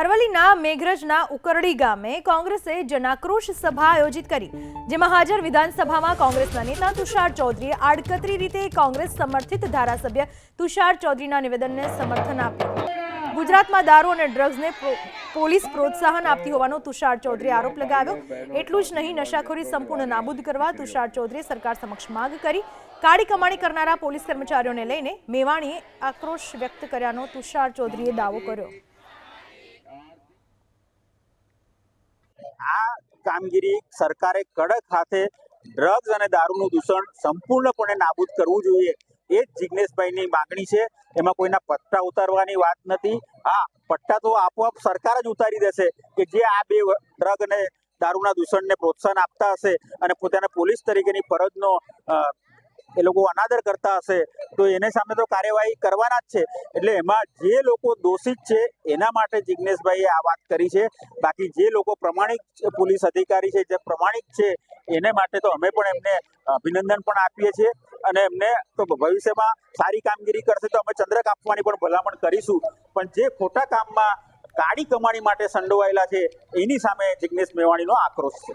અરવલ્લીના મેઘરજના ઉકરડી ગામે કોંગ્રેસે જનાક્રોશ સભા આયોજિત કરી, જેમાં હાજર વિધાનસભામાં કોંગ્રેસના નેતા તુષાર ચૌધરીએ આડકતરી રીતે કોંગ્રેસ સમર્થિત ધારાસભ્ય તુષાર ચૌધરીના નિવેદનને સમર્થન આપ્યું. ગુજરાતમાં દારૂ અને ડ્રગ્સને પોલીસ પ્રોત્સાહન આપતી હોવાનો તુષાર ચૌધરી આરોપ લગાવ્યો. એટલું જ નહીં, નશાખોરી સંપૂર્ણ નાબૂદ કરવા તુષાર ચૌધરીએ સરકાર સમક્ષ માંગ કરી. કાળી કમાણી કરનારા પોલીસ કર્મચારીઓને લઈને મેવાણીએ આક્રોશ વ્યક્ત કર્યાનો તુષાર ચૌધરીએ દાવો કર્યો આ કામગીરી સરકારે કડક હાથે ડ્રગ્સ અને દારૂનું દૂષણ સંપૂર્ણપણે નાબૂદ કરવું જોઈએ. એ જ જિજ્ઞેશભાઈની માગણી છે. એમાં કોઈના પટ્ટા ઉતારવાની વાત નથી. હા, પટ્ટા તો આપોઆપ સરકાર જ ઉતારી દેશે કે જે આ બે ડ્રગ અને દારૂના દૂષણને પ્રોત્સાહન આપતા હશે અને પોતાના પોલીસ તરીકેની ફરજનો એ લોકો અનાદર કરતા હશે, તો એને સામે તો કાર્યવાહી કરવાના જ છે. એટલે એમાં જે લોકો દોષિત છે, એના માટે જિજ્ઞેશભાઈએ આ વાત કરી છે. બાકી જે લોકો પ્રમાણિક પોલીસ અધિકારી છે, જે પ્રમાણિક છે, એને માટે તો અમે પણ એમને અભિનંદન પણ આપીએ છીએ. અને એમને તો ભવિષ્યમાં સારી કામગીરી કરશે તો અમે ચંદ્રક આપવાની પણ ભલામણ કરીશું. પણ જે ખોટા કામમાં કાળી કમાણી માટે સંડોવાયેલા છે, એની સામે જિજ્ઞેશ મેવાણીનો આક્રોશ છે.